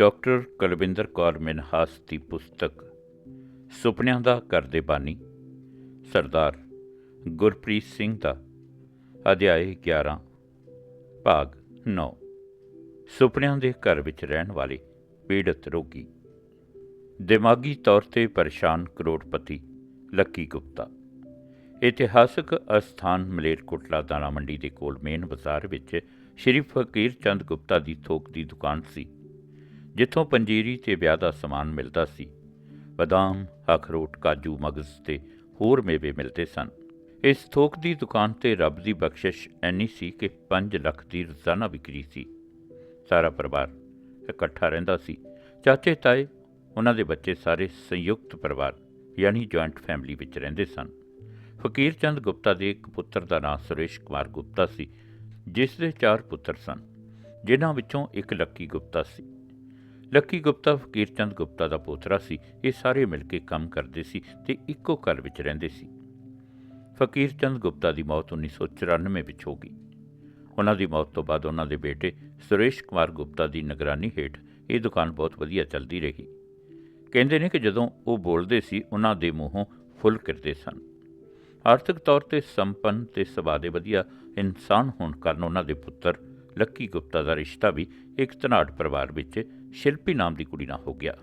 Doctor Kulwinder Kaur Minhas ਦੀ ਪੁਸਤਕ ਸੁਪਨਿਆਂ ਦਾ ਕਰਦੇ ਬਾਨੀ, ਸਰਦਾਰ ਗੁਰਪ੍ਰੀਤ ਸਿੰਘ ਦਾ ਅਧਿਆਇ 11 ਭਾਗ 9 ਸੁਪਨਿਆਂ ਦੇ ਘਰ ਵਿੱਚ ਰਹਿਣ ਵਾਲੇ ਪੀੜਤ ਰੋਗੀ। ਦਿਮਾਗੀ ਤੌਰ ਤੇ ਪਰੇਸ਼ਾਨ ਕਰੋੜਪਤੀ ਲੱਕੀ ਗੁਪਤਾ। ਇਤਿਹਾਸਕ ਅਸਥਾਨ ਮਲੇਰਕੋਟਲਾ ਦਾਣਾ ਮੰਡੀ ਦੇ ਕੋਲ ਮੇਨ ਬਾਜ਼ਾਰ ਵਿੱਚ ਸ਼੍ਰੀ ਫਕੀਰ ਚੰਦ ਗੁਪਤਾ ਦੀ ਥੋਕ ਦੀ ਦੁਕਾਨ ਸੀ। ਜਿੱਥੋਂ ਪੰਜੀਰੀ ਤੇ ਵਿਆਹ ਦਾ ਸਮਾਨ ਮਿਲਦਾ ਸੀ, ਬਦਾਮ ਅਖਰੋਟ ਕਾਜੂ, ਮਗਜ਼ ਤੇ ਹੋਰ ਮੇਵੇ ਮਿਲਦੇ ਸਨ। ਇਸ ਥੋਕ ਦੀ ਦੁਕਾਨ ਤੇ ਰੱਬ ਦੀ ਬਖਸ਼ਿਸ਼ ਐਨੀ ਸੀ ਕਿ 5 ਲੱਖ ਦੀ ਰੋਜ਼ਾਨਾ ਵਿਕਰੀ ਸੀ। ਸਾਰਾ ਪਰਿਵਾਰ ਇਕੱਠਾ ਰਹਿੰਦਾ ਸੀ। ਚਾਚੇ, ਤਾਏ, ਉਹਨਾਂ ਦੇ ਬੱਚੇ ਸਾਰੇ ਸੰਯੁਕਤ ਪਰਿਵਾਰ, ਯਾਨੀ ਜੁਆਇੰਟ ਫੈਮਿਲੀ ਵਿੱਚ ਰਹਿੰਦੇ ਸਨ। ਫਕੀਰ ਚੰਦ ਗੁਪਤਾ ਦੇ ਇੱਕ ਪੁੱਤਰ ਦਾ ਨਾਮ ਸੁਰੇਸ਼ ਕੁਮਾਰ ਗੁਪਤਾ ਸੀ, ਜਿਸ ਦੇ ਚਾਰ ਪੁੱਤਰ ਸਨ, ਜਿਨ੍ਹਾਂ ਵਿੱਚੋਂ ਇੱਕ ਲੱਕੀ ਗੁਪਤਾ ਸੀ। ਲੱਕੀ ਗੁਪਤਾ ਫਕੀਰ ਚੰਦ ਗੁਪਤਾ ਦਾ ਪੋਤਰਾ ਸੀ। ਇਹ ਸਾਰੇ ਮਿਲ ਕੇ ਕੰਮ ਕਰਦੇ ਸੀ ਤੇ ਇੱਕੋ ਘਰ ਵਿੱਚ ਰਹਿੰਦੇ ਸੀ। ਫਕੀਰ ਚੰਦ ਗੁਪਤਾ ਦੀ ਮੌਤ 1994 ਵਿੱਚ ਹੋ ਗਈ। ਉਹਨਾਂ ਦੀ ਮੌਤ ਤੋਂ ਬਾਅਦ ਉਹਨਾਂ ਦੇ ਬੇਟੇ ਸੁਰੇਸ਼ ਕੁਮਾਰ ਗੁਪਤਾ ਦੀ ਨਿਗਰਾਨੀ ਹੇਠ ਇਹ ਦੁਕਾਨ ਬਹੁਤ ਵਧੀਆ ਚੱਲਦੀ ਰਹੀ। ਕਹਿੰਦੇ ਨੇ ਕਿ ਜਦੋਂ ਉਹ ਬੋਲਦੇ ਸੀ, ਉਹਨਾਂ ਦੇ ਮੂੰਹੋਂ ਫੁੱਲ ਕਿਰਦੇ ਸਨ। ਆਰਥਿਕ ਤੌਰ ਤੇ ਸੰਪੰਨ ਤੇ ਸੁਭਾਅ ਦੇ ਵਧੀਆ ਇਨਸਾਨ ਹੋਣ ਕਾਰਨ ਉਹਨਾਂ ਦੇ ਪੁੱਤਰ ਲੱਕੀ ਗੁਪਤਾ ਦਾ ਰਿਸ਼ਤਾ ਵੀ ਇੱਕ ਧਨਾੜ ਪਰਿਵਾਰ ਵਿੱਚ ਸ਼ਿਲਪੀ ਨਾਮ ਦੀ ਕੁੜੀ ਨਾਲ ਹੋ ਗਿਆ।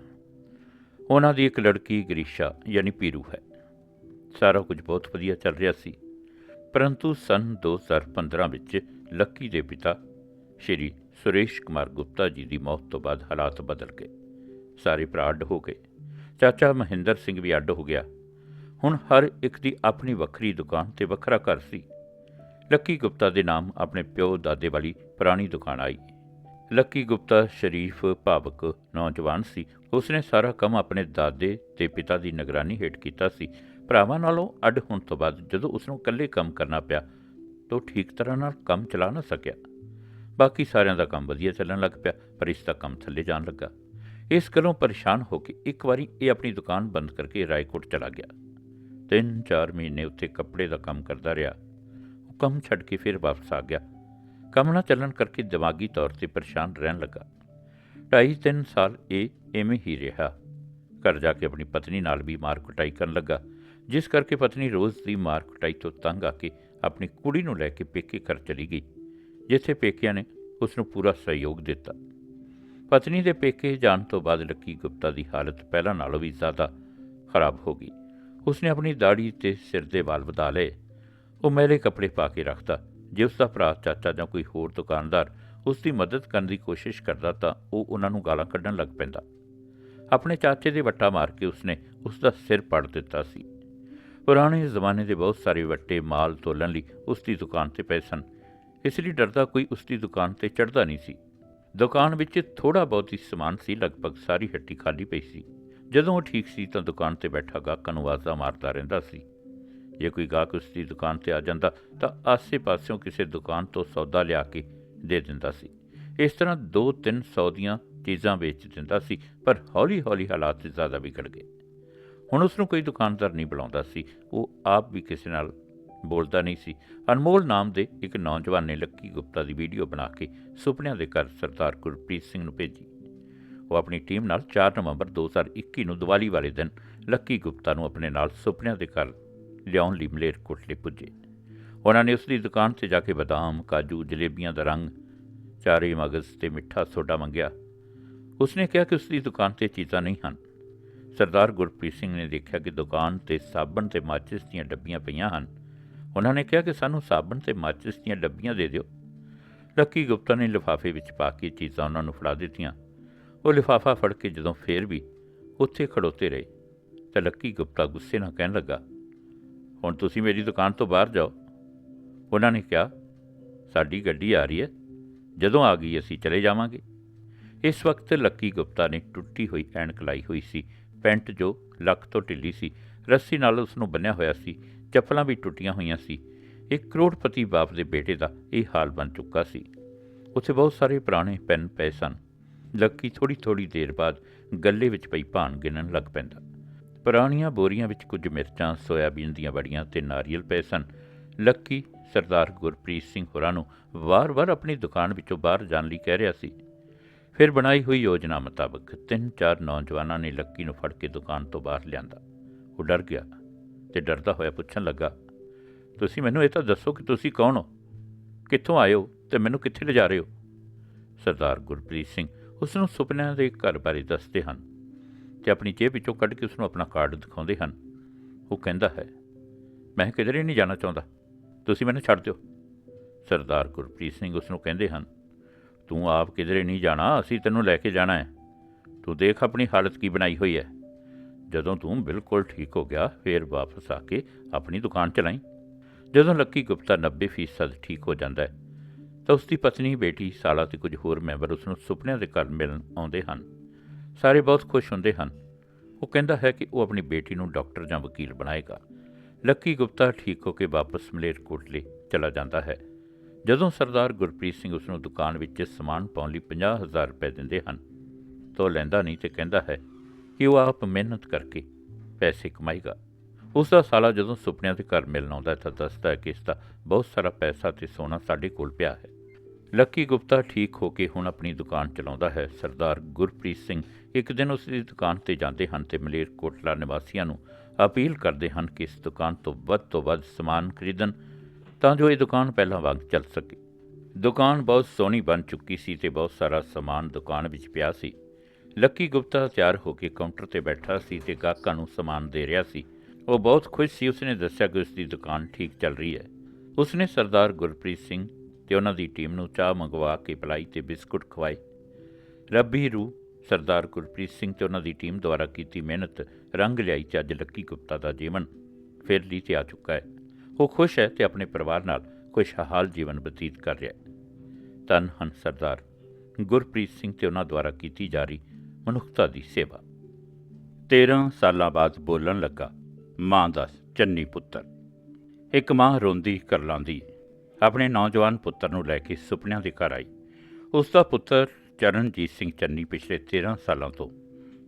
ਉਹਨਾਂ ਦੀ ਇੱਕ ਲੜਕੀ ਗਰੀਸ਼ਾ, ਯਾਨੀ ਪੀਰੂ ਹੈ। ਸਾਰਾ ਕੁਝ ਬਹੁਤ ਵਧੀਆ ਚੱਲ ਰਿਹਾ ਸੀ। ਪਰੰਤੂ ਸਨ 2015 ਵਿੱਚ ਲੱਕੀ ਦੇ ਪਿਤਾ ਸ਼੍ਰੀ ਸੁਰੇਸ਼ ਕੁਮਾਰ ਗੁਪਤਾ ਜੀ ਦੀ ਮੌਤ ਤੋਂ ਬਾਅਦ ਹਾਲਾਤ ਬਦਲ ਗਏ। ਸਾਰੇ ਭਰਾ ਅੱਡ ਹੋ ਗਏ। ਚਾਚਾ ਮਹਿੰਦਰ ਸਿੰਘ ਵੀ ਅੱਡ ਹੋ ਗਿਆ। ਹੁਣ ਹਰ ਇੱਕ ਦੀ ਆਪਣੀ ਵੱਖਰੀ ਦੁਕਾਨ ਤੇ ਵੱਖਰਾ ਘਰ ਸੀ। ਲੱਕੀ ਗੁਪਤਾ ਦੇ ਨਾਮ ਆਪਣੇ ਪਿਓ ਦਾਦੇ ਵਾਲੀ ਪੁਰਾਣੀ ਦੁਕਾਨ ਆਈ। ਲੱਕੀ ਗੁਪਤਾ ਸ਼ਰੀਫ, ਭਾਵਕ, ਨੌਜਵਾਨ ਸੀ। ਉਸਨੇ ਸਾਰਾ ਕੰਮ ਆਪਣੇ ਦਾਦੇ ਤੇ ਪਿਤਾ ਦੀ ਨਿਗਰਾਨੀ ਹੇਠ ਕੀਤਾ ਸੀ। ਭਰਾਵਾਂ ਨਾਲੋਂ ਅੱਡ ਹੋਣ ਤੋਂ ਬਾਅਦ ਜਦੋਂ ਉਸ ਨੂੰ ਇਕੱਲੇ ਕੰਮ ਕਰਨਾ ਪਿਆ, ਤਾਂ ਉਹ ਠੀਕ ਤਰ੍ਹਾਂ ਨਾਲ ਕੰਮ ਚਲਾ ਨਾ ਸਕਿਆ। ਬਾਕੀ ਸਾਰਿਆਂ ਦਾ ਕੰਮ ਵਧੀਆ ਚੱਲਣ ਲੱਗ ਪਿਆ, ਪਰ ਇਸ ਦਾ ਕੰਮ ਥੱਲੇ ਜਾਣ ਲੱਗਾ। ਇਸ ਗੱਲੋਂ ਪਰੇਸ਼ਾਨ ਹੋ ਕੇ ਇੱਕ ਵਾਰੀ ਇਹ ਆਪਣੀ ਦੁਕਾਨ ਬੰਦ ਕਰਕੇ ਰਾਏਕੋਟ ਚਲਾ ਗਿਆ। ਤਿੰਨ ਚਾਰ ਮਹੀਨੇ ਉੱਥੇ ਕੱਪੜੇ ਦਾ ਕੰਮ ਕਰਦਾ ਰਿਹਾ। ਕੰਮ ਛੱਡ ਕੇ ਫਿਰ ਵਾਪਸ ਆ ਗਿਆ। ਕੰਮ ਨਾ ਚੱਲਣ ਕਰਕੇ ਦਿਮਾਗੀ ਤੌਰ ਤੇ ਪਰੇਸ਼ਾਨ ਰਹਿਣ ਲੱਗਾ। ਢਾਈ ਤਿੰਨ ਸਾਲ ਇਹ ਐਵੇਂ ਹੀ ਰਿਹਾ। ਘਰ ਜਾ ਕੇ ਆਪਣੀ ਪਤਨੀ ਨਾਲ ਵੀ ਮਾਰ ਕੁਟਾਈ ਕਰਨ ਲੱਗਾ, ਜਿਸ ਕਰਕੇ ਪਤਨੀ ਰੋਜ਼ ਦੀ ਮਾਰ ਕੁਟਾਈ ਤੋਂ ਤੰਗ ਆ ਕੇ ਆਪਣੀ ਕੁੜੀ ਨੂੰ ਲੈ ਕੇ ਪੇਕੇ ਘਰ ਚਲੀ ਗਈ, ਜਿੱਥੇ ਪੇਕਿਆਂ ਨੇ ਉਸ ਨੂੰ ਪੂਰਾ ਸਹਿਯੋਗ ਦਿੱਤਾ। ਪਤਨੀ ਦੇ ਪੇਕੇ ਜਾਣ ਤੋਂ ਬਾਅਦ ਲੱਕੀ ਗੁਪਤਾ ਦੀ ਹਾਲਤ ਪਹਿਲਾਂ ਨਾਲੋਂ ਵੀ ਜ਼ਿਆਦਾ ਖਰਾਬ ਹੋ ਗਈ। ਉਸਨੇ ਆਪਣੀ ਦਾੜੀ ਤੇ ਸਿਰ ਦੇ ਵਾਲ ਵਧਾ ਲਏ। ਉਹ ਮੈਲੇ ਕੱਪੜੇ ਪਾ ਕੇ ਰੱਖਦਾ। ਜੇ ਉਸ ਦਾ ਭਰਾ ਚਾਚਾ ਜਾਂ ਕੋਈ ਹੋਰ ਦੁਕਾਨਦਾਰ ਉਸ ਦੀ ਮਦਦ ਕਰਨ ਦੀ ਕੋਸ਼ਿਸ਼ ਕਰਦਾ ਤਾਂ ਉਹ ਉਹਨਾਂ ਨੂੰ ਗਾਲਾਂ ਕੱਢਣ ਲੱਗ ਪੈਂਦਾ। ਆਪਣੇ ਚਾਚੇ ਦੇ ਵੱਟਾ ਮਾਰ ਕੇ ਉਸਨੇ ਉਸ ਦਾ ਸਿਰ ਪੜ ਦਿੱਤਾ ਸੀ। ਪੁਰਾਣੇ ਜ਼ਮਾਨੇ ਦੇ ਬਹੁਤ ਸਾਰੇ ਵੱਟੇ ਮਾਲ ਤੋਲਣ ਲਈ ਉਸ ਦੀ ਦੁਕਾਨ ਤੇ ਪਏ ਸਨ। ਇਸ ਲਈ ਡਰਦਾ ਕੋਈ ਉਸ ਦੀ ਦੁਕਾਨ ਤੇ ਚੜਦਾ ਨਹੀਂ ਸੀ। ਦੁਕਾਨ ਵਿੱਚ ਥੋੜਾ ਬਹੁਤ ਹੀ ਸਮਾਨ ਸੀ, ਲਗਭਗ ਸਾਰੀ ਹੱਟੀ ਖਾਲੀ ਪਈ ਸੀ। ਜਦੋਂ ਉਹ ਠੀਕ ਸੀ ਤਾਂ ਦੁਕਾਨ ਤੇ ਬੈਠਾ ਗਾਹਕਾਂ ਨੂੰ ਆਵਾਜ਼ਾਂ ਮਾਰਦਾ ਰਹਿੰਦਾ ਸੀ। ਜੇ ਕੋਈ ਗਾਹਕ ਉਸ ਦੀ ਦੁਕਾਨ ਤੇ ਆ ਜਾਂਦਾ ਤਾਂ ਆਸੇ-ਪਾਸਿਓਂ ਕਿਸੇ ਦੁਕਾਨ ਤੋਂ ਸੌਦਾ ਲਿਆ ਕੇ ਦੇ ਦਿੰਦਾ ਸੀ। ਇਸ ਤਰ੍ਹਾਂ 2-300 ਦੀਆਂ ਚੀਜ਼ਾਂ ਵੇਚ ਦਿੰਦਾ ਸੀ, ਪਰ ਹੌਲੀ-ਹੌਲੀ ਹਾਲਾਤ ਜ਼ਿਆਦਾ ਵਿਗੜ ਗਏ। ਹੁਣ ਉਸ ਨੂੰ ਕੋਈ ਦੁਕਾਨਦਾਰ ਨਹੀਂ ਬੁਲਾਉਂਦਾ ਸੀ। ਉਹ ਆਪ ਵੀ ਕਿਸੇ ਨਾਲ ਬੋਲਦਾ ਨਹੀਂ ਸੀ। ਅਨਮੋਲ ਨਾਮ ਦੇ ਇੱਕ ਨੌਜਵਾਨ ਨੇ ਲੱਕੀ ਗੁਪਤਾ ਦੀ ਵੀਡੀਓ ਬਣਾ ਕੇ ਸੁਪਨਿਆਂ ਦੇ ਘਰ ਸਰਦਾਰ ਗੁਰਪ੍ਰੀਤ ਸਿੰਘ ਨੂੰ ਭੇਜੀ। ਉਹ ਆਪਣੀ ਟੀਮ ਨਾਲ 4 ਨਵੰਬਰ 2021 ਨੂੰ ਦੀਵਾਲੀ ਵਾਲੇ ਦਿਨ ਲੱਕੀ ਗੁਪਤਾ ਨੂੰ ਆਪਣੇ ਨਾਲ ਸੁਪਨਿਆਂ ਦੇ ਘਰ ਲਿਆਉਣ ਲਈ ਮਲੇਰਕੋਟਲੇ ਪੁੱਜੇ। ਉਹਨਾਂ ਨੇ ਉਸ ਦੀ ਦੁਕਾਨ ਤੇ ਜਾ ਕੇ ਬਦਾਮ, ਕਾਜੂ, ਜਲੇਬੀਆਂ ਦਾ ਰੰਗ, ਚਾਰੇ ਮਗਜ਼ ਤੇ ਮਿੱਠਾ ਸੋਡਾ ਮੰਗਿਆ। ਉਸਨੇ ਕਿਹਾ ਕਿ ਉਸ ਦੀ ਦੁਕਾਨ ਤੇ ਚੀਜ਼ਾਂ ਨਹੀਂ ਹਨ। ਸਰਦਾਰ ਗੁਰਪ੍ਰੀਤ ਸਿੰਘ ਨੇ ਦੇਖਿਆ ਕਿ ਦੁਕਾਨ ਤੇ ਸਾਬਣ ਤੇ ਮਾਚਿਸ ਦੀਆਂ ਡੱਬੀਆਂ ਪਈਆਂ ਹਨ। ਉਹਨਾਂ ਨੇ ਕਿਹਾ ਕਿ ਸਾਨੂੰ ਸਾਬਣ ਤੇ ਮਾਚਿਸ ਦੀਆਂ ਡੱਬੀਆਂ ਦੇ ਦਿਓ। ਲੱਕੀ ਗੁਪਤਾ ਨੇ ਲਿਫਾਫੇ ਵਿੱਚ ਪਾ ਕੇ ਚੀਜ਼ਾਂ ਉਹਨਾਂ ਨੂੰ ਫੜਾ ਦਿੱਤੀਆਂ। ਉਹ ਲਿਫਾਫਾ ਫੜ ਕੇ ਜਦੋਂ ਫੇਰ ਵੀ ਉੱਥੇ ਖੜੋਤੇ ਰਹੇ ਤਾਂ ਲੱਕੀ ਗੁਪਤਾ ਗੁੱਸੇ ਨਾਲ ਕਹਿਣ ਲੱਗਾ ਹੁਣ ਤੁਸੀਂ ਮੇਰੀ ਦੁਕਾਨ ਤੋਂ ਬਾਹਰ ਜਾਓ। ਉਹਨਾਂ ਨੇ ਕਿਹਾ, ਸਾਡੀ ਗੱਡੀ ਆ ਰਹੀ ਹੈ। ਜਦੋਂ ਆ ਗਈ, ਅਸੀਂ ਚਲੇ ਜਾਵਾਂਗੇ। ਇਸ ਵਕਤ ਲੱਕੀ ਗੁਪਤਾ ਨੇ ਟੁੱਟੀ ਹੋਈ ਐਨਕ ਲਾਈ ਹੋਈ ਸੀ। ਪੈਂਟ ਜੋ ਲੱਕ ਤੋਂ ਢਿੱਲੀ ਸੀ, ਰੱਸੀ ਨਾਲ ਉਸ ਨੂੰ ਬੰਨਿਆ ਹੋਇਆ ਸੀ, ਚੱਪਲਾਂ ਵੀ ਟੁੱਟੀਆਂ ਹੋਈਆਂ ਸੀ। ਇੱਕ ਕਰੋੜਪਤੀ ਬਾਪ ਦੇ ਬੇਟੇ ਦਾ ਇਹ ਹਾਲ ਬਣ ਚੁੱਕਾ ਸੀ। ਉੱਥੇ ਬਹੁਤ ਸਾਰੇ ਪੁਰਾਣੇ ਪੈਨ ਪਏ ਸਨ। ਲੱਕੀ ਥੋੜੀ ਥੋੜੀ ਦੇਰ ਬਾਅਦ ਗੱਲੇ ਵਿੱਚ ਪਈ ਭਾਣ ਗਿਣਨ ਲੱਗ ਪੈਂਦਾ। ਪੁਰਾਣੀਆਂ ਬੋਰੀਆਂ ਵਿੱਚ ਕੁਝ ਮਿਰਚਾਂ, ਸੋਇਆਬੀਨ ਦੀਆਂ ਬੜੀਆਂ ਤੇ ਨਾਰੀਅਲ ਪਏ ਸਨ। ਲੱਕੀ ਸਰਦਾਰ ਗੁਰਪ੍ਰੀਤ ਸਿੰਘ ਹੋਰਾਂ ਨੂੰ ਵਾਰ-ਵਾਰ ਆਪਣੀ ਦੁਕਾਨ ਵਿੱਚੋਂ ਬਾਹਰ ਜਾਣ ਲਈ ਕਹਿ ਰਿਹਾ ਸੀ। ਫਿਰ ਬਣਾਈ ਹੋਈ ਯੋਜਨਾ ਮੁਤਾਬਕ ਤਿੰਨ ਚਾਰ ਨੌਜਵਾਨਾਂ ਨੇ ਲੱਕੀ ਨੂੰ ਫੜ ਕੇ ਦੁਕਾਨ ਤੋਂ ਬਾਹਰ ਲਿਆਂਦਾ। ਉਹ ਡਰ ਗਿਆ ਤੇ ਡਰਦਾ ਹੋਇਆ ਪੁੱਛਣ ਲੱਗਾ, ਤੁਸੀਂ ਮੈਨੂੰ ਇਹ ਤਾਂ ਦੱਸੋ ਕਿ ਤੁਸੀਂ ਕੌਣ ਹੋ? ਕਿੱਥੋਂ ਆਏ ਹੋ ਤੇ ਮੈਨੂੰ ਕਿੱਥੇ ਲਿਜਾ ਰਹੇ ਹੋ? ਸਰਦਾਰ ਗੁਰਪ੍ਰੀਤ ਸਿੰਘ ਉਸ ਨੂੰ ਸੁਪਨਿਆਂ ਦੇ ਘਰ ਬਾਰੇ ਦੱਸਦੇ ਹਨ। ਤੇ ਆਪਣੀ ਜੇਬ ਵਿੱਚੋਂ ਕੱਢ ਕੇ ਉਸ ਨੂੰ ਆਪਣਾ ਕਾਰਡ ਦਿਖਾਉਂਦੇ ਹਨ। ਉਹ ਕਹਿੰਦਾ ਹੈ, ਮੈਂ ਕਿਧਰੇ ਨਹੀਂ ਜਾਣਾ ਚਾਹੁੰਦਾ। ਤੁਸੀਂ ਮੈਨੂੰ ਛੱਡ ਦਿਓ। ਸਰਦਾਰ ਗੁਰਪ੍ਰੀਤ ਸਿੰਘ ਉਸ ਨੂੰ ਕਹਿੰਦੇ ਹਨ, ਤੂੰ ਆਪ ਕਿਧਰੇ ਨਹੀਂ ਜਾਣਾ, ਅਸੀਂ ਤੈਨੂੰ ਲੈ ਕੇ ਜਾਣਾ ਹੈ। ਤੂੰ ਦੇਖ ਆਪਣੀ ਹਾਲਤ ਕੀ ਬਣਾਈ ਹੋਈ ਹੈ। ਜਦੋਂ ਤੂੰ ਬਿਲਕੁਲ ਠੀਕ ਹੋ ਗਿਆ, ਫੇਰ ਵਾਪਸ ਆ ਕੇ ਆਪਣੀ ਦੁਕਾਨ ਚਲਾਈ। ਜਦੋਂ ਲੱਕੀ ਗੁਪਤਾ 90% ਠੀਕ ਹੋ ਜਾਂਦਾ ਹੈ, ਤਾਂ ਉਸ ਦੀ ਪਤਨੀ, ਬੇਟੀ, ਸਾਲਾ ਤੇ ਕੁਝ ਹੋਰ ਮੈਂਬਰ ਉਸ ਨੂੰ ਸੁਪਨਿਆਂ ਦੇ ਘਰ ਮਿਲਣ ਆਉਂਦੇ ਹਨ। ਸਾਰੇ ਬਹੁਤ ਖੁਸ਼ ਹੁੰਦੇ ਹਨ। ਉਹ ਕਹਿੰਦਾ ਹੈ ਕਿ ਉਹ ਆਪਣੀ ਬੇਟੀ ਨੂੰ ਡਾਕਟਰ ਜਾਂ ਵਕੀਲ ਬਣਾਏਗਾ। ਲੱਕੀ ਗੁਪਤਾ ਠੀਕ ਹੋ ਕੇ ਵਾਪਸ ਮਲੇਰਕੋਟਲੇ ਚਲਾ ਜਾਂਦਾ ਹੈ। ਜਦੋਂ ਸਰਦਾਰ ਗੁਰਪ੍ਰੀਤ ਸਿੰਘ ਉਸ ਨੂੰ ਦੁਕਾਨ ਵਿੱਚ ਸਮਾਨ ਪਾਉਣ ਲਈ 50000 ਰੁਪਏ ਦਿੰਦੇ ਹਨ, ਤਾਂ ਉਹ ਲੈਂਦਾ ਨਹੀਂ ਤੇ ਕਹਿੰਦਾ ਹੈ ਕਿ ਉਹ ਆਪ ਮਿਹਨਤ ਕਰਕੇ ਪੈਸੇ ਕਮਾਏਗਾ। ਉਸ ਦਾ ਸਾਲਾ ਜਦੋਂ ਸੁਪਨਿਆਂ ਦੇ ਘਰ ਮਿਲਣ ਆਉਂਦਾ ਹੈ ਤਾਂ ਦੱਸਦਾ ਹੈ ਕਿ ਇਸ ਦਾ ਬਹੁਤ ਸਾਰਾ ਪੈਸਾ ਤੇ ਸੋਨਾ ਸਾਡੇ ਕੋਲ ਪਿਆ ਹੈ। ਲੱਕੀ ਗੁਪਤਾ ਠੀਕ ਹੋ ਕੇ ਹੁਣ ਆਪਣੀ ਦੁਕਾਨ ਚਲਾਉਂਦਾ ਹੈ। ਸਰਦਾਰ ਗੁਰਪ੍ਰੀਤ ਸਿੰਘ ਇੱਕ ਦਿਨ ਉਸ ਦੀ ਦੁਕਾਨ ਤੇ ਜਾਂਦੇ ਹਨ ਤੇ ਮਲੇਰਕੋਟਲਾ ਨਿਵਾਸੀਆਂ ਨੂੰ ਅਪੀਲ ਕਰਦੇ ਹਨ ਕਿ ਇਸ ਦੁਕਾਨ ਤੋਂ ਵੱਧ ਤੋਂ ਵੱਧ ਸਮਾਨ ਖਰੀਦਣ ਤਾਂ ਜੋ ਇਹ ਦੁਕਾਨ ਪਹਿਲਾਂ ਵਾਂਗ ਚੱਲ ਸਕੇ। ਦੁਕਾਨ ਬਹੁਤ ਸੋਹਣੀ ਬਣ ਚੁੱਕੀ ਸੀ ਤੇ ਬਹੁਤ ਸਾਰਾ ਸਮਾਨ ਦੁਕਾਨ ਵਿੱਚ ਪਿਆ ਸੀ। ਲੱਕੀ ਗੁਪਤਾ ਤਿਆਰ ਹੋ ਕੇ ਕਾਊਂਟਰ ਤੇ ਬੈਠਾ ਸੀ ਤੇ ਗਾਹਕਾਂ ਨੂੰ ਸਮਾਨ ਦੇ ਰਿਹਾ ਸੀ। ਉਹ ਬਹੁਤ ਖੁਸ਼ ਸੀ। ਉਸਨੇ ਦੱਸਿਆ ਕਿ ਉਸ ਦੀ ਦੁਕਾਨ ਠੀਕ ਚੱਲ ਰਹੀ ਹੈ। ਉਸਨੇ ਸਰਦਾਰ ਗੁਰਪ੍ਰੀਤ ਸਿੰਘ ਤੇ ਉਹਨਾਂ ਦੀ ਟੀਮ ਨੂੰ ਚਾਹ ਮੰਗਵਾ ਕੇ ਪਿਲਾਈ ਤੇ ਬਿਸਕੁਟ ਖਵਾਏ। ਰੱਬੀ ਰੂ ਸਰਦਾਰ ਗੁਰਪ੍ਰੀਤ ਸਿੰਘ ਤੇ ਉਹਨਾਂ ਦੀ ਟੀਮ ਦੁਆਰਾ ਕੀਤੀ ਮਿਹਨਤ, ਰੰਗ ਲਿਆਈ ਤੇ ਅੱਜ ਲੱਕੀ ਗੁਪਤਾ ਦਾ ਜੀਵਨ ਫਿਰ ਲਈ ਤੇ ਆ ਚੁੱਕਾ ਹੈ। ਉਹ ਖੁਸ਼ ਹੈ ਤੇ ਆਪਣੇ ਪਰਿਵਾਰ ਨਾਲ ਖੁਸ਼ਹਾਲ ਜੀਵਨ ਬਤੀਤ ਕਰ ਰਿਹਾ ਹੈ। ਧੰਨ ਹਨ ਸਰਦਾਰ, ਗੁਰਪ੍ਰੀਤ ਸਿੰਘ ਤੇ ਉਹਨਾਂ ਦੁਆਰਾ ਕੀਤੀ ਜਾ ਰਹੀ ਮਨੁੱਖਤਾ ਦੀ ਸੇਵਾ। 13 ਸਾਲਾਂ ਬਾਅਦ ਬੋਲਣ ਲੱਗਾ, ਮਾਂ ਦਾ ਚੰਨੀ ਪੁੱਤਰ। ਇੱਕ ਮਾਂ ਰੋਂਦੀ ਕਰ ਕਰਲਾਂਦੀ ਆਪਣੇ ਨੌਜਵਾਨ ਪੁੱਤਰ ਨੂੰ ਲੈ ਕੇ ਸੁਪਨਿਆਂ ਦੇ ਘਰ ਆਈ। ਉਸ ਦਾ ਪੁੱਤਰ ਚਰਨਜੀਤ ਸਿੰਘ ਚੰਨੀ ਪਿਛਲੇ 13 ਸਾਲਾਂ ਤੋਂ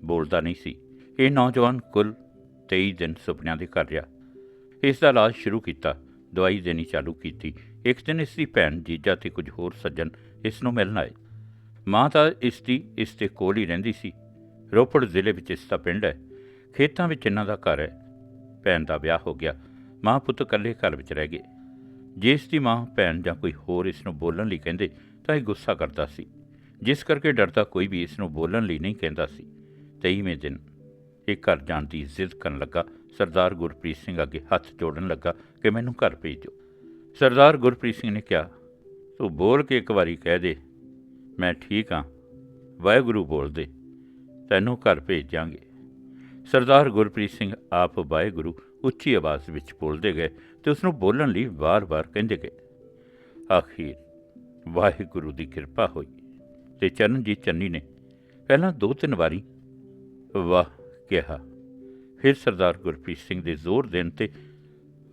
ਬੋਲਦਾ ਨਹੀਂ ਸੀ। ਇਹ ਨੌਜਵਾਨ ਕੁੱਲ 23 ਦਿਨ ਸੁਪਨਿਆਂ ਦੇ ਘਰ ਰਿਹਾ। ਇਸ ਦਾ ਇਲਾਜ ਸ਼ੁਰੂ ਕੀਤਾ, ਦਵਾਈ ਦੇਣੀ ਚਾਲੂ ਕੀਤੀ। ਇੱਕ ਦਿਨ ਇਸ ਦੀ ਭੈਣ ਜੀਜਾ ਤੇ ਕੁਝ ਹੋਰ ਸੱਜਣ ਇਸ ਨੂੰ ਮਿਲਣ ਆਏ। ਮਾਂ ਤਾਂ ਇਸ ਦੀ ਇਸ ਦੇ ਕੋਲ ਹੀ ਰਹਿੰਦੀ ਸੀ। ਰੋਪੜ ਜ਼ਿਲ੍ਹੇ ਵਿੱਚ ਇਸ ਦਾ ਪਿੰਡ ਹੈ। ਖੇਤਾਂ ਵਿੱਚ ਇਹਨਾਂ ਦਾ ਘਰ ਹੈ। ਭੈਣ ਦਾ ਵਿਆਹ ਹੋ ਗਿਆ। ਮਾਂ ਪੁੱਤ ਇਕੱਲੇ ਘਰ ਵਿੱਚ ਰਹਿ ਗਏ। ਜੇ ਇਸ ਦੀ ਮਾਂ, ਭੈਣ ਜਾਂ ਕੋਈ ਹੋਰ ਇਸ ਨੂੰ ਬੋਲਣ ਲਈ ਕਹਿੰਦੇ, ਤਾਂ ਇਹ ਗੁੱਸਾ ਕਰਦਾ ਸੀ। ਜਿਸ ਕਰਕੇ ਡਰਦਾ ਕੋਈ ਵੀ ਇਸ ਨੂੰ ਬੋਲਣ ਲਈ ਨਹੀਂ ਕਹਿੰਦਾ ਸੀ। 23ਵੇਂ ਦਿਨ ਇਹ ਘਰ ਜਾਣ ਦੀ ਜ਼ਿੱਦ ਕਰਨ ਲੱਗਾ। ਸਰਦਾਰ ਗੁਰਪ੍ਰੀਤ ਸਿੰਘ ਅੱਗੇ ਹੱਥ ਜੋੜਨ ਲੱਗਾ ਕਿ ਮੈਨੂੰ ਘਰ ਭੇਜ। ਦਿਓ ਸਰਦਾਰ ਗੁਰਪ੍ਰੀਤ ਸਿੰਘ ਨੇ ਕਿਹਾ, ਤੂੰ ਬੋਲ ਕੇ ਇੱਕ ਵਾਰੀ ਕਹਿ ਦੇ। ਮੈਂ ਠੀਕ ਹਾਂ। ਵਾਹਿਗੁਰੂ ਬੋਲ ਦੇ। ਤੈਨੂੰ ਘਰ ਭੇਜ ਜਾਾਂਗੇ ਸਰਦਾਰ ਗੁਰਪ੍ਰੀਤ ਸਿੰਘ ਆਪ ਵਾਹਿਗੁਰੂ ਉੱਚੀ ਆਵਾਜ਼ ਵਿੱਚ ਬੋਲਦੇ ਗਏ। ਤੇ ਉਸ ਨੂੰ ਬੋਲਣ ਲਈ ਵਾਰ-ਵਾਰ ਕਹਿੰਦੇ ਗਏ। ਆਖੀਰ ਵਾਹਿਗੁਰੂ ਦੀ ਕਿਰਪਾ ਹੋਈ ਤੇ ਚਰਨਜੀਤ ਚੰਨੀ ਨੇ ਪਹਿਲਾਂ ਦੋ ਤਿੰਨ ਵਾਰੀ ਵਾਹ ਕਿਹਾ। ਫਿਰ ਸਰਦਾਰ ਗੁਰਪ੍ਰੀਤ ਸਿੰਘ ਦੇ ਜ਼ੋਰ ਦੇਣ ਤੇ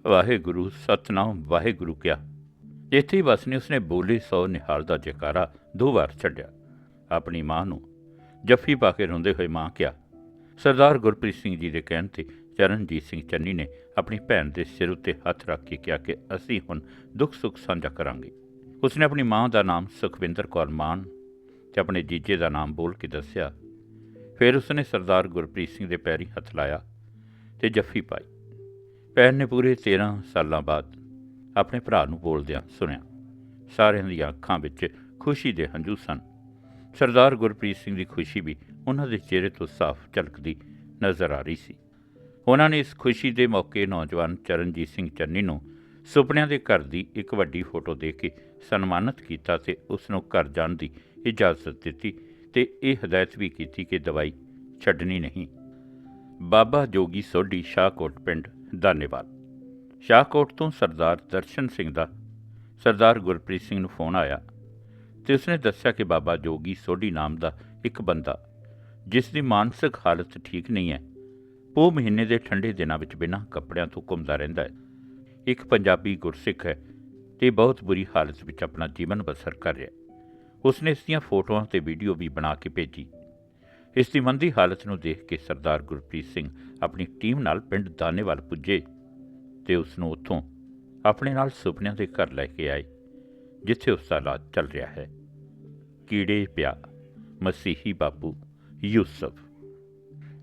ਵਾਹਿਗੁਰੂ, ਸਤਨਾਮ ਵਾਹਿਗੁਰੂ ਕਿਹਾ। ਇੱਥੇ ਹੀ ਬਸ ਨੇ ਉਸਨੇ ਬੋਲੇ ਸੋ ਨਿਹਾਲ ਦਾ ਜੈਕਾਰਾ ਦੋ ਵਾਰ ਛੱਡਿਆ। ਆਪਣੀ ਮਾਂ ਨੂੰ ਜੱਫੀ ਪਾ ਕੇ ਰੋਂਦੇ ਹੋਏ ਮਾਂ ਕਿਹਾ, ਸਰਦਾਰ ਗੁਰਪ੍ਰੀਤ ਸਿੰਘ ਜੀ ਦੇ ਕਹਿਣ ਤੇ ਚਰਨਜੀਤ ਸਿੰਘ ਚੰਨੀ ਨੇ ਆਪਣੀ ਭੈਣ ਦੇ ਸਿਰ ਉੱਤੇ ਹੱਥ ਰੱਖ ਕੇ ਕਿਹਾ ਕਿ ਅਸੀਂ ਹੁਣ ਦੁੱਖ ਸੁੱਖ ਸਾਂਝਾ ਕਰਾਂਗੇ। ਉਸਨੇ ਆਪਣੀ ਮਾਂ ਦਾ ਨਾਮ ਸੁਖਵਿੰਦਰ ਕੌਰ ਮਾਨ ਤੇ ਆਪਣੇ ਜੀਜੇ ਦਾ ਨਾਮ ਬੋਲ ਕੇ ਦੱਸਿਆ। ਫਿਰ ਉਸਨੇ ਸਰਦਾਰ ਗੁਰਪ੍ਰੀਤ ਸਿੰਘ ਦੇ ਪੈਰੀ ਹੱਥ ਲਾਇਆ ਤੇ ਜੱਫੀ ਪਾਈ। ਭੈਣ ਨੇ ਪੂਰੇ 13 ਸਾਲਾਂ ਬਾਅਦ ਆਪਣੇ ਭਰਾ ਨੂੰ ਬੋਲਦਿਆਂ ਸੁਣਿਆ। ਸਾਰਿਆਂ ਦੀਆਂ ਅੱਖਾਂ ਵਿੱਚ ਖੁਸ਼ੀ ਦੇ ਹੰਝੂ ਸਨ। ਸਰਦਾਰ ਗੁਰਪ੍ਰੀਤ ਸਿੰਘ ਦੀ ਖੁਸ਼ੀ ਵੀ ਉਹਨਾਂ ਦੇ ਚਿਹਰੇ ਤੋਂ ਸਾਫ਼ ਝਲਕਦੀ ਨਜ਼ਰ ਆ ਰਹੀ ਸੀ। ਉਹਨਾਂ ਨੇ ਇਸ ਖੁਸ਼ੀ ਦੇ ਮੌਕੇ ਨੌਜਵਾਨ ਚਰਨਜੀਤ ਸਿੰਘ ਚੰਨੀ ਨੂੰ ਸੁਪਨਿਆਂ ਦੇ ਘਰ ਦੀ ਇੱਕ ਵੱਡੀ ਫੋਟੋ ਦੇ ਕੇ ਸਨਮਾਨਿਤ ਕੀਤਾ ਤੇ ਉਸ ਨੂੰ ਘਰ ਜਾਣ ਦੀ ਇਜਾਜ਼ਤ ਦਿੱਤੀ ਤੇ ਇਹ ਹਦਾਇਤ ਵੀ ਕੀਤੀ ਕਿ ਦਵਾਈ ਛੱਡਣੀ ਨਹੀਂ। ਬਾਬਾ ਜੋਗੀ ਸੋਢੀ ਸ਼ਾਹਕੋਟ ਪਿੰਡ, ਧੰਨਵਾਦ। ਸ਼ਾਹਕੋਟ ਤੋਂ ਸਰਦਾਰ ਦਰਸ਼ਨ ਸਿੰਘ ਦਾ ਸਰਦਾਰ ਗੁਰਪ੍ਰੀਤ ਸਿੰਘ ਨੂੰ ਫੋਨ ਆਇਆ ਤੇ ਉਸਨੇ ਦੱਸਿਆ ਕਿ ਬਾਬਾ ਜੋਗੀ ਸੋਢੀ ਨਾਮ ਦਾ ਇੱਕ ਬੰਦਾ, ਜਿਸ ਦੀ ਮਾਨਸਿਕ ਹਾਲਤ ਠੀਕ ਨਹੀਂ ਹੈ ਉਹ ਮਹੀਨੇ ਦੇ ਠੰਡੇ ਦਿਨਾਂ ਵਿੱਚ ਬਿਨਾਂ ਕੱਪੜਿਆਂ ਤੋਂ ਘੁੰਮਦਾ ਰਹਿੰਦਾ ਹੈ। ਇੱਕ ਪੰਜਾਬੀ ਗੁਰਸਿੱਖ ਹੈ ਤੇ ਬਹੁਤ ਬੁਰੀ ਹਾਲਤ ਵਿੱਚ ਆਪਣਾ ਜੀਵਨ ਬਸਰ ਕਰ ਰਿਹਾ ਉਸਨੇ ਇਸ ਦੀਆਂ ਫੋਟੋਆਂ ਤੇ ਵੀਡੀਓ ਵੀ ਬਣਾ ਕੇ ਭੇਜੀ। ਇਸ ਦੀ ਮੰਦੀ ਹਾਲਤ ਨੂੰ ਦੇਖ ਕੇ ਸਰਦਾਰ ਗੁਰਪ੍ਰੀਤ ਸਿੰਘ ਆਪਣੀ ਟੀਮ ਨਾਲ ਪਿੰਡ ਦਾਨੇਵਾਲ ਪੁੱਜੇ ਤੇ ਉਸ ਨੂੰ ਉੱਥੋਂ ਆਪਣੇ ਨਾਲ ਸੁਪਨਿਆਂ ਦੇ ਘਰ ਲੈ ਕੇ ਆਏ, ਜਿੱਥੇ ਉਸ ਦਾ ਇਲਾਜ ਚੱਲ ਰਿਹਾ ਹੈ। ਕੀੜੇ ਪਿਆ, ਮਸੀਹੀ ਬਾਪੂ ਯੂਸਫ।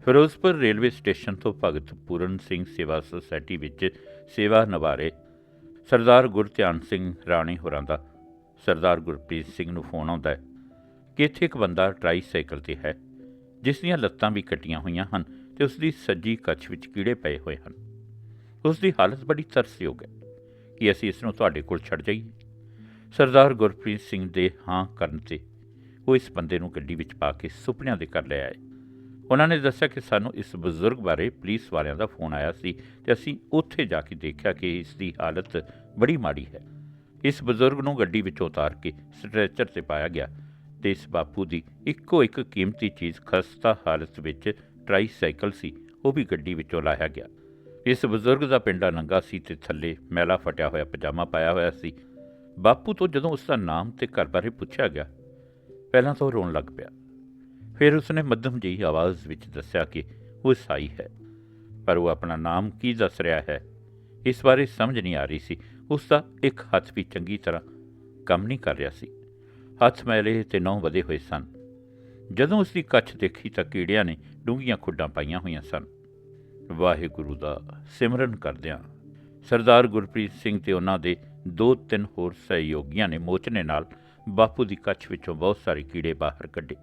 ਫਿਰੋਜ਼ਪੁਰ ਰੇਲਵੇ ਸਟੇਸ਼ਨ ਤੋਂ ਭਗਤ ਪੂਰਨ ਸਿੰਘ ਸੇਵਾ ਸੁਸਾਇਟੀ ਵਿੱਚ ਸੇਵਾ ਨਿਭਾਰੇ ਸਰਦਾਰ ਗੁਰਧਿਆਨ ਸਿੰਘ ਰਾਣੀ ਹੋਰਾਂ ਦਾ ਸਰਦਾਰ ਗੁਰਪ੍ਰੀਤ ਸਿੰਘ ਨੂੰ ਫੋਨ ਆਉਂਦਾ ਹੈ ਕਿ ਇੱਥੇ ਇੱਕ ਬੰਦਾ ਟ੍ਰਾਈਸਾਈਕਲ ਤੇ ਹੈ, ਜਿਸ ਦੀਆਂ ਲੱਤਾਂ ਵੀ ਕੱਟੀਆਂ ਹੋਈਆਂ ਹਨ ਤੇ ਉਸ ਦੀ ਸੱਜੀ ਕੱਛ ਵਿੱਚ ਕੀੜੇ ਪਏ ਹੋਏ ਹਨ। ਉਸ ਦੀ ਹਾਲਤ ਬੜੀ ਤਰਸਯੋਗ ਹੈ ਕਿ ਅਸੀਂ ਇਸ ਨੂੰ ਤੁਹਾਡੇ ਕੋਲ ਛੱਡ ਜਾਈਏ। ਸਰਦਾਰ ਗੁਰਪ੍ਰੀਤ ਸਿੰਘ ਦੇ ਹਾਂ ਕਰਨ ਤੇ ਉਹ ਇਸ ਬੰਦੇ ਨੂੰ ਗੱਡੀ ਵਿੱਚ ਪਾ ਕੇ ਸੁਪਨਿਆਂ ਦੇ ਘਰ ਲੈ ਆਏ। ਉਹਨਾਂ ਨੇ ਦੱਸਿਆ ਕਿ ਸਾਨੂੰ ਇਸ ਬਜ਼ੁਰਗ ਬਾਰੇ ਪੁਲਿਸ ਵਾਲਿਆਂ ਦਾ ਫੋਨ ਆਇਆ ਸੀ ਤੇ ਅਸੀਂ ਉੱਥੇ ਜਾ ਕੇ ਦੇਖਿਆ ਕਿ ਇਸ ਦੀ ਹਾਲਤ ਬੜੀ ਮਾੜੀ ਹੈ। ਇਸ ਬਜ਼ੁਰਗ ਨੂੰ ਗੱਡੀ ਵਿੱਚੋਂ ਉਤਾਰ ਕੇ ਸਟ੍ਰੈਚਰ ਤੇ ਪਾਇਆ ਗਿਆ ਤੇ ਇਸ ਬਾਪੂ ਦੀ ਇੱਕੋ ਇੱਕ ਕੀਮਤੀ ਚੀਜ਼ ਖਸਤਾ ਹਾਲਤ ਵਿੱਚ ਟ੍ਰਾਈਸਾਈਕਲ ਸੀ, ਉਹ ਵੀ ਗੱਡੀ ਵਿੱਚੋਂ ਲਾਇਆ ਗਿਆ। ਇਸ ਬਜ਼ੁਰਗ ਦਾ ਪਿੰਡਾ ਨੰਗਾ ਸੀ ਤੇ ਥੱਲੇ ਮੈਲਾ ਫਟਿਆ ਹੋਇਆ ਪਜਾਮਾ ਪਾਇਆ ਹੋਇਆ ਸੀ। ਬਾਪੂ ਤੋਂ ਜਦੋਂ ਉਸ ਦਾ ਨਾਮ ਤੇ ਘਰ ਬਾਰੇ ਪੁੱਛਿਆ ਗਿਆ, ਪਹਿਲਾਂ ਤਾਂ ਉਹ ਰੋਣ ਲੱਗ ਪਿਆ। ਫਿਰ ਉਸਨੇ ਮੱਧਮ ਜਿਹੀ ਆਵਾਜ਼ ਵਿੱਚ ਦੱਸਿਆ ਕਿ ਉਹ ਈਸਾਈ ਹੈ, ਪਰ ਉਹ ਆਪਣਾ ਨਾਮ ਕੀ ਦੱਸ ਰਿਹਾ ਹੈ? ਇਸ ਬਾਰੇ ਸਮਝ ਨਹੀਂ ਆ ਰਹੀ ਸੀ। ਉਸ ਦਾ ਇੱਕ ਹੱਥ ਵੀ ਚੰਗੀ ਤਰ੍ਹਾਂ ਕੰਮ ਨਹੀਂ ਕਰ ਰਿਹਾ ਸੀ। ਹੱਥ ਮੈਲੇ ਤੇ ਨਹੁੰ ਵਧੇ ਹੋਏ ਸਨ। ਜਦੋਂ ਉਸ ਦੀ ਕੱਛ ਦੇਖੀ ਤਾਂ ਕੀੜਿਆਂ ਨੇ ਡੂੰਘੀਆਂ ਖੁੱਡਾਂ ਪਾਈਆਂ ਹੋਈਆਂ ਸਨ। ਵਾਹਿਗੁਰੂ ਦਾ ਸਿਮਰਨ ਕਰਦਿਆਂ ਸਰਦਾਰ ਗੁਰਪ੍ਰੀਤ ਸਿੰਘ ਤੇ ਉਹਨਾਂ ਦੇ ਦੋ ਤਿੰਨ ਹੋਰ ਸਹਿਯੋਗੀਆਂ ਨੇ ਮੋਚਨੇ ਨਾਲ ਬਾਪੂ ਦੀ ਕੱਛ ਵਿੱਚੋਂ ਬਹੁਤ ਸਾਰੇ ਕੀੜੇ ਬਾਹਰ ਕੱਢੇ।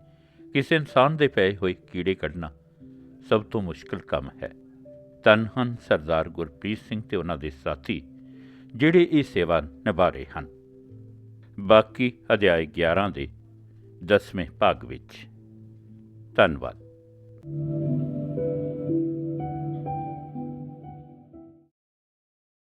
ਕਿਸੇ ਇਨਸਾਨ ਦੇ ਪਏ ਹੋਏ ਕੀੜੇ ਕੱਢਣਾ ਸਭ ਤੋਂ ਮੁਸ਼ਕਲ ਕੰਮ ਹੈ। ਧੰਨ ਹਨ ਸਰਦਾਰ ਗੁਰਪ੍ਰੀਤ ਸਿੰਘ ਤੇ ਉਹਨਾਂ ਦੇ ਸਾਥੀ, ਜਿਹੜੇ ਇਹ ਸੇਵਾ ਨਿਭਾ ਰਹੇ ਹਨ। ਬਾਕੀ ਅਧਿਆਇ 11 ਦੇ 10ਵੇਂ ਭਾਗ ਵਿੱਚ। ਧੰਨਵਾਦ।